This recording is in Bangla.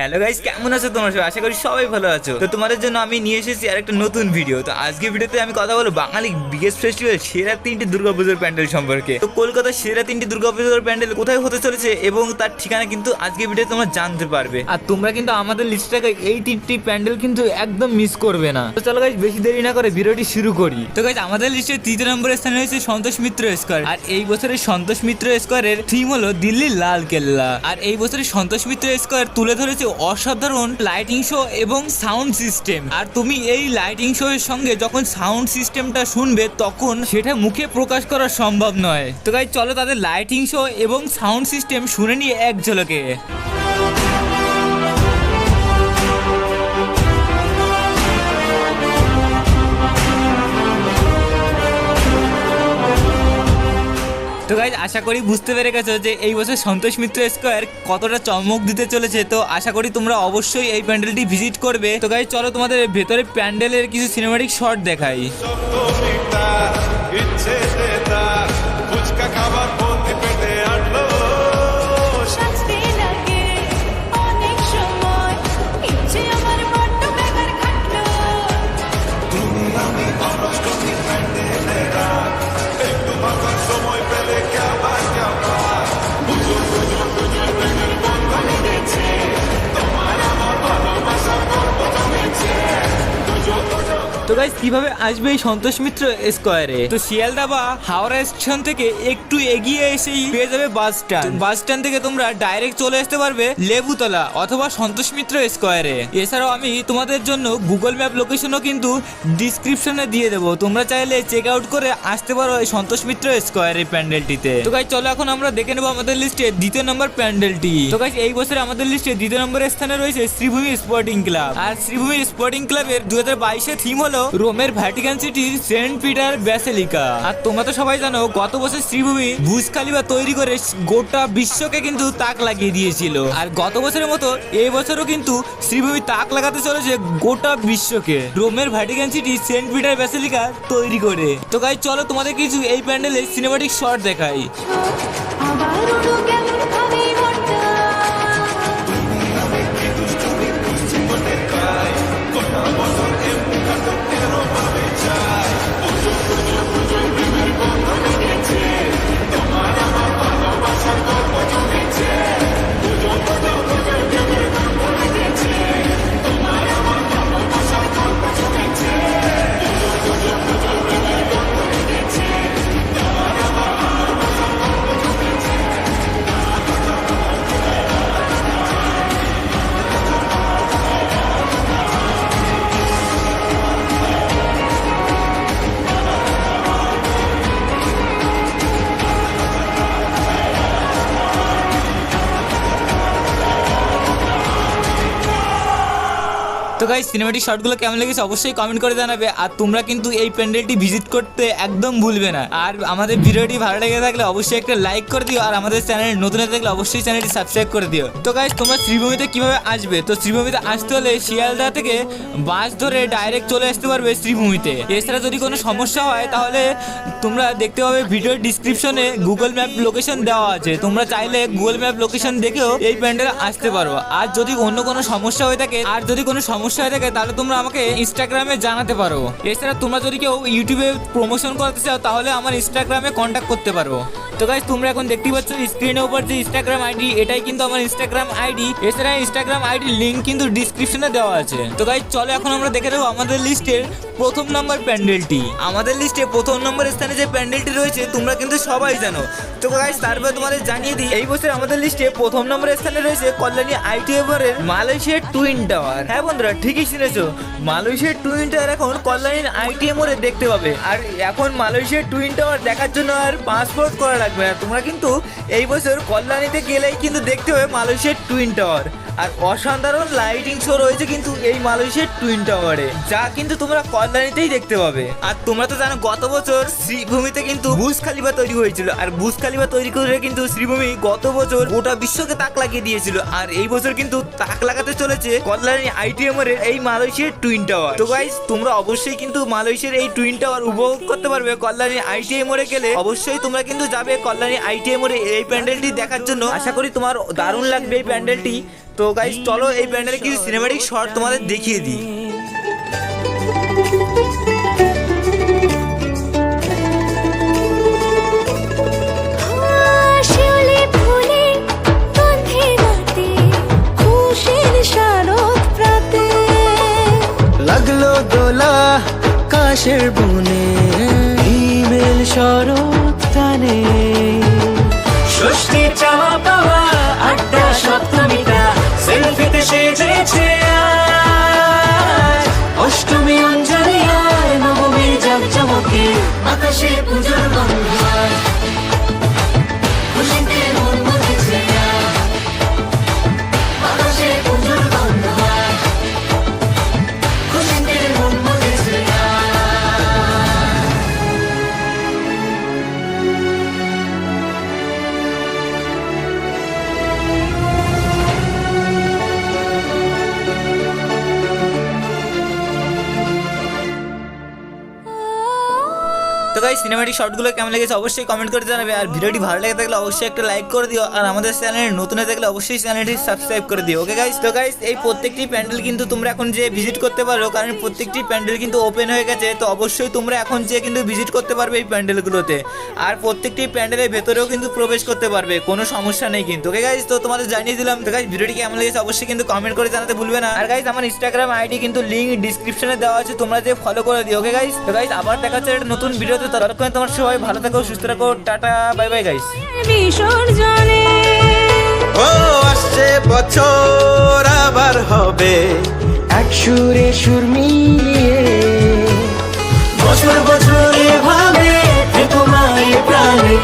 হ্যালো গাইস কেমন আছো তোমরা সবাই? আশা করি সবাই ভালো আছো। তো তোমাদের জন্য আমি নিয়ে এসেছি আর একটা নতুন ভিডিও তো আজকে ভিডিওতে আমি কথা বলব বাঙালি বিগেস্ট ফেস্টিভ্যাল সেরা তিনটি দুর্গাপুজোর প্যান্ডেল সম্পর্কে। তো কলকাতার সেরা তিনটি দুর্গাপুজোর প্যান্ডেল কোথায় হতে চলেছে এবং তার ঠিকানা কিন্তু আজকে ভিডিও তোমরা জানতে পারবে। আর তোমরা কিন্তু আমাদের লিস্টটাকে এই তিনটি প্যান্ডেল কিন্তু একদম মিস করবে না। তো চলো গাইস বেশি দেরি না করে ভিডিওটি শুরু করি। তো গাইস আমাদের লিস্টে তৃতীয় নম্বরের স্থানে রয়েছে সন্তোষ মিত্র স্কোয়ার আর এই বছরের সন্তোষ মিত্র স্কোয়ারের থিম হলো দিল্লির লাল কেল্লা। আর এই বছরের সন্তোষ মিত্র স্কোয়ার তুলে ধরেছে অসাধারণ লাইটিং শো এবং সাউন্ড সিস্টেম আর তুমি এই লাইটিং শো এর সঙ্গে যখন সাউন্ড সিস্টেমটা শুনবে, তখন সেটা মুখে প্রকাশ করা সম্ভব নয়। তো তাই চলো তাদের লাইটিং শো এবং সাউন্ড সিস্টেম শুনে নিয়ে এক ঝলকে। তো গাইজ আশা করি বুঝতে পেরে গেছো যে এই বছর সন্তোষ মিত্র স্কোয়ার কতটা চমক দিতে চলেছে। তো আশা করি তোমরা অবশ্যই এই প্যান্ডেলটি ভিজিট করবে। তো গাইজ চলো তোমাদের ভেতরে প্যান্ডেলের কিছু সিনেমাটিক শট দেখাই। তো গাইজ কীভাবে আসবে এই সন্তোষ মিত্র স্কোয়ারে? তো শিয়ালদা বা হাওড়া স্টেশন থেকে একটু এগিয়ে এসেই পেয়ে যাবে বাস স্ট্যান্ড বাস স্ট্যান্ড থেকে তোমরা ডাইরেক্ট চলে আসতে পারবে লেবুতলা অথবা সন্তোষ মিত্র স্কোয়ারে। এছাড়াও আমি তোমাদের জন্য গুগল ম্যাপ লোকেশনও কিন্তু ডিসক্রিপশনে দিয়ে দেবো। তোমরা চাইলে চেক আউট করে আসতে পারো এই সন্তোষ মিত্র স্কোয়ারের প্যান্ডেলটিতে। তো গাইজ চলো এখন আমরা দেখে নেব আমাদের লিস্টে দ্বিতীয় নম্বর প্যান্ডেলটি। তো গাইজ এই বছর আমাদের লিস্টে দ্বিতীয় নম্বরের স্থানে রয়েছে শ্রীভূমি স্পোর্টিং ক্লাব আর শ্রীভূমি স্পোর্টিং ক্লাবের দু হাজার বাইশের থিম হলো রোমের ভ্যাটিকান সিটির সেন্ট পিটার ব্যাসেলিকা। আর তোমরা তো সবাই জানো, গত বছর শ্রীভূমি বুজ খালিফা তৈরি করে গোটা বিশ্বকে কিন্তু তাক লাগিয়ে দিয়েছিল। আর গত বছরের মতো এই বছরও কিন্তু শ্রীভূমি তাক লাগাতে চলেছে গোটা বিশ্বকে। রোমের Vatican City Saint Peter basilica তৈরি করে। তো গাই চলো তোমাদের কিছু এই প্যান্ডেলে সিনেমাটিক শট দেখাই। তো গাই সিনেমাটিক শটগুলো কেমন লেগেছে অবশ্যই কমেন্ট করে জানাবে। আর তোমরা কিন্তু এই প্যান্ডেলটি ভিজিট করতে একদম ভুলবে না। আর আমাদের ভিডিওটি ভালো লেগে থাকলে অবশ্যই একটা লাইক করে দিও, আর আমাদের চ্যানেল নতুন হয়ে থাকলে অবশ্যই চ্যানেলটি সাবস্ক্রাইব করে দিও। তো গাইজ তোমরা শ্রীভূমিতে কীভাবে আসবে? তো শ্রীভূমিতে আসতে হলে শিয়ালদা থেকে বাস ধরে ডাইরেক্ট চলে আসতে পারবে শ্রীভূমিতে। এছাড়া যদি কোনো সমস্যা হয়, তাহলে তোমরা দেখতে পাবে ভিডিওর ডিসক্রিপশনে গুগল ম্যাপ লোকেশন দেওয়া আছে। তোমরা চাইলে গুগল ম্যাপ লোকেশন দেখেও এই প্যান্ডেলে আসতে পারো। আর যদি অন্য কোনো সমস্যা হয়ে থাকে, আর যদি কোনো সমস্যা হয়ে থাকে, তাহলে তোমরা আমাকে ইনস্টাগ্রামে জানাতে পারো। এছাড়া তোমরা যদি কেউ ইউটিউবে প্রমোশন করতে চাও, তাহলে আমার ইনস্টাগ্রামে কন্ট্যাক্ট করতে পারো। তো গাইজ তোমরা এখন দেখতেই পাচ্ছ স্ক্রিনের উপর যে ইনস্টাগ্রাম আইডি এটাই কিন্তু আমার ইনস্টাগ্রাম আইডি এছাড়া ইনস্টাগ্রাম আইডি লিঙ্ক কিন্তু ডিসক্রিপশনে দেওয়া আছে। তো গাইজ চলো এখন আমরা দেখে নেব আমাদের লিস্টের প্রথম নম্বর প্যান্ডেলটি। আমাদের লিস্টে প্রথম নম্বর স্থানে যে প্যান্ডেলটি রয়েছে, তোমরা কিন্তু সবাই জানো। তো গাইজ তারপরে তোমাদের জানিয়ে দিই, এই বছর আমাদের লিস্টে প্রথম নম্বর স্থানে রয়েছে কল্যাণী আইটি এভারের মালয়েশিয়ার টুইন টাওয়ার হ্যাঁ বন্ধুরা ঠিকই শুনেছো। মালয়েশিয়ার টুইন টাওয়ার এখন কল্যাণীর আইটিএম ওরে দেখতে পাবে। আর এখন মালয়েশিয়ার টুইন টাওয়ার দেখার জন্য আর পাসপোর্ট করা লাগবে না। তোমরা কিন্তু এই বছর কল্যাণীতে গেলেই কিন্তু দেখতে হবে মালয়েশিয়ার টুইন টাওয়ার আর অসাধারণ লাইটিং শো রয়েছে কিন্তু এই মালয়েশিয়ার টুইন টাওয়ারে যা কিন্তু তোমরা কল্যাণীতেই দেখতে পাবে। আর তোমরা তো জানো, গত বছর শ্রীভূমিতে কিন্তু বুজ খালিফা তৈরি হয়েছিল। আর বুজ খালিফা তৈরি করে কিন্তু শ্রীভূমি গত বছর গোটা বিশ্বকে তাক লাগিয়ে দিয়েছিল। আর এই বছর কিন্তু তাক লাগাতে চলেছে কল্যাণী আইটিএম এর এই মালয়েশিয়ার টুইন টাওয়ার তো গাইস তোমরা অবশ্যই কিন্তু মালয়েশিয়ার এই টুইন টাওয়ার উপভোগ করতে পারবে। কল্যাণী আইটিএম মোড়ে গেলে অবশ্যই তোমরা কিন্তু যাবে কল্যাণী আইটিএম মোড়ে এই প্যান্ডেলটি দেখার জন্য। আশা করি তোমার দারুণ লাগবে এই প্যান্ডেলটি। তো গাইস চলো এই প্যান্ডেলে কিছু সিনেমাটিক শর্ট তোমাদের দেখিয়ে দিই। লাগল দোলা কাশের বনে ইমেল শরৎ টানে ষষ্ঠী চাওয়া পাওয়া আড্ডা সপ্তমীটা সেলফিতে সেজেছে। অষ্টমী অঞ্জলি আর নবমীর জাকজমকে আকাশে পুজোর তো গাইস সিনেমাটিক শর্টগুলো কেমন লেগেছে অবশ্যই কমেন্ট করে জানাবে। আর ভিডিওটি ভালো লেগে থাকলে অবশ্যই একটা লাইক করে দিও। আর আমাদের চ্যানেলে নতুন হয়ে থাকলে অবশ্যই চ্যানেলটি সাবস্ক্রাইব করে দিও। ওকে গাইস তো গাইস এই প্রত্যেকটি প্যান্ডেল কিন্তু তোমরা এখন যে ভিজিট করতে পারো, কারণ প্রত্যেকটি প্যান্ডেল কিন্তু ওপেন হয়ে গেছে, তো অবশ্যই তোমরা এখন যে কিন্তু ভিজিট করতে পারবে এই প্যান্ডেলগুলোতে। আর প্রত্যেকটি প্যান্ডেলের ভেতরেও কিন্তু প্রবেশ করতে পারবে, কোনো সমস্যা নেই কিন্তু। ওকে গাইস তো তোমাদের জানিয়ে দিলাম, তো গাইস ভিডিওটি কেমন লেগেছে অবশ্যই কিন্তু কমেন্ট করে জানাতে ভুলবে না। আর গাইস আমার ইনস্টাগ্রাম আইডি কিন্তু লিঙ্ক ডিসক্রিপশনে দেওয়া আছে, তোমরা যে ফলো করে দিও। ওকে গাইস তো গাইস আবার দেখা হচ্ছে একটা নতুন ভিডিওতে ততক্ষণ তোমার সবাই ভালো থাকো, সুস্থ থাকো, টাটা বাই বাই গাইস ও, আসছে বছর আবার হবে। এক সুরে সুর মিলিয়ে বছর বছর এভাবে তোমার প্রাণে